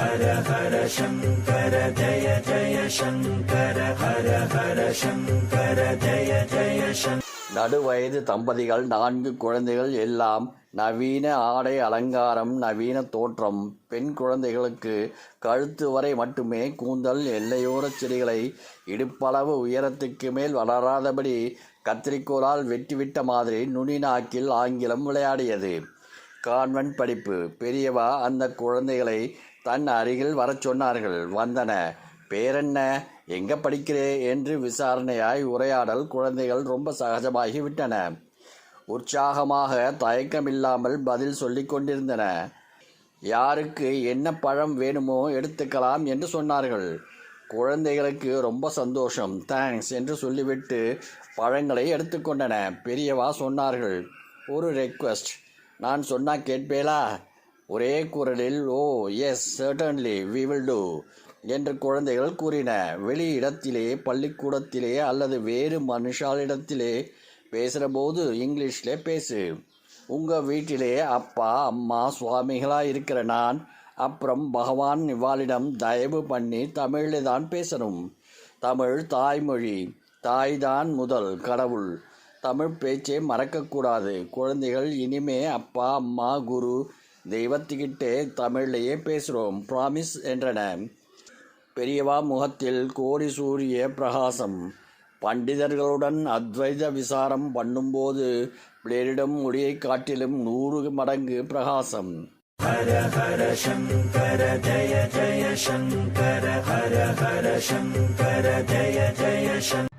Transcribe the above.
ஹர ஹர சங்கர ஜய ஜய சங்கர ஹர ஹர சங்கர ஜய ஜய சங்கர நடுவயது தம்பதிகள் நான்கு குழந்தைகள் எல்லாம் நவீன ஆடை அலங்காரம் நவீன தோற்றம். பெண் குழந்தைகளுக்கு கழுத்து வரை மட்டுமே கூந்தல் எல்லையோரச் செடிகளை இடுப்பளவு உயரத்துக்கு மேல் வளராதபடி கத்திரிக்கோலால் வெட்டிவிட்ட மாதிரி நுனி நாக்கில் ஆங்கிலம் விளையாடியது. கான்வென்ட் படிப்பு. பெரியவா அந்த குழந்தைகளை தன் அருகில் வரச் சொன்னார்கள். வந்தன. பேரென்ன? எங்க படிக்கிறே? என்று விசாரணையாய் உரையாடல் குழந்தைகள் ரொம்ப சகஜமாகி விட்டன. உற்சாகமாக தயக்கமில்லாமல் பதில் சொல்லி கொண்டிருந்தன. யாருக்கு என்ன பழம் வேணுமோ எடுத்துக்கலாம் என்று சொன்னார்கள். குழந்தைகளுக்கு ரொம்ப சந்தோஷம். தேங்க்ஸ் என்று சொல்லிவிட்டு பழங்களை எடுத்துக்கொண்டன பெரியவா சொன்னார்கள். ஒரு ரெக்வெஸ்ட். நான் சொன்னால் கேட்பேலா ஒரே குரலில் ஓ yes certainly we will do என்று குழந்தைகள் கூறின. வெளி இடத்திலே பள்ளிக்கூடத்திலே அல்லது வேறு மனுஷாலிடத்திலே பேசுகிற போது இங்கிலீஷில் பேசு. உங்கள் வீட்டிலே அப்பா அம்மா சுவாமிகளாக இருக்கிற நான் அப்புறம் பகவான் இவாளிடம் தயவு பண்ணி தமிழில் தான் பேசணும். தமிழ் தாய்மொழி தாய்தான் முதல் கடவுள். தமிழ் பேச்சை மறக்கக்கூடாது. குழந்தைகள் இனிமே அப்பா அம்மா குரு தெய்வத்துக்கிட்டே தமிழ்லையே பேசுகிறோம் ப்ராமிஸ் என்றன. பெரியவா முகத்தில் கோடி சூரிய பிரகாசம். பண்டிதர்களுடன் அத்வைத விசாரம் பண்ணும்போது பிளேரிடம் முடியை காட்டிலும் நூறு மடங்கு பிரகாசம். ஹர ஹர சங்கர ஜய ஜய சங்கர ஹர ஹர சங்கர ஜய ஜய சங்கர.